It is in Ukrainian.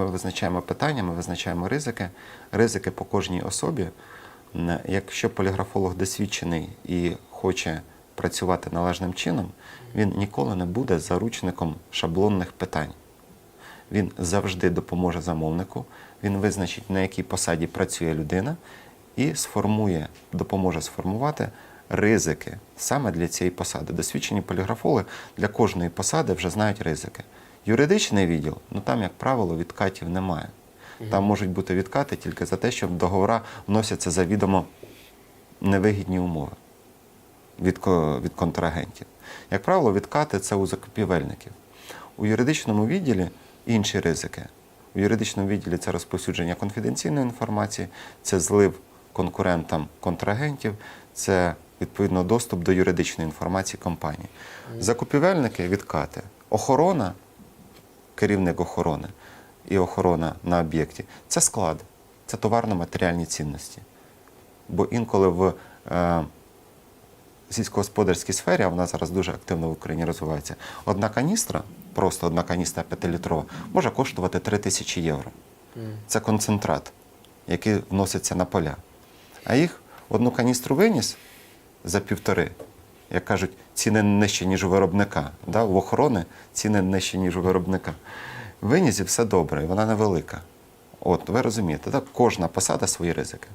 Ми визначаємо питання, ми визначаємо ризики, ризики по кожній особі. Якщо поліграфолог досвідчений і хоче працювати належним чином, він ніколи не буде заручником шаблонних питань. Він завжди допоможе замовнику, він визначить, на якій посаді працює людина, і сформує, допоможе сформувати ризики саме для цієї посади. Досвідчені поліграфоли для кожної посади вже знають ризики. Юридичний відділ, ну там, як правило, відкатів немає. Там можуть бути відкати тільки за те, що в договора вносяться завідомо невигідні умови від, від контрагентів. Як правило, відкати це у закупівельників. У юридичному відділі інші ризики. У юридичному відділі це розповсюдження конфіденційної інформації, це злив конкурентам контрагентів, це відповідно доступ до юридичної інформації компанії. Закупівельники відкати. Охорона, керівник охорони і охорона на об'єкті це склад, це товарно-матеріальні цінності. Бо інколи в е, сільськогосподарській сфері, а вона зараз дуже активно в Україні розвивається, одна каністра, просто одна каністра 5-літрова, може коштувати 3 тисячі євро. Це концентрат, який вноситься на поля. А їх одну каністру виніс за півтори. Як кажуть, ціни нижче, ніж у виробника. Да? В охорони ціни нижче, ніж у виробника. В винізі все добре, вона невелика. От, ви розумієте, так? кожна посада свої ризики.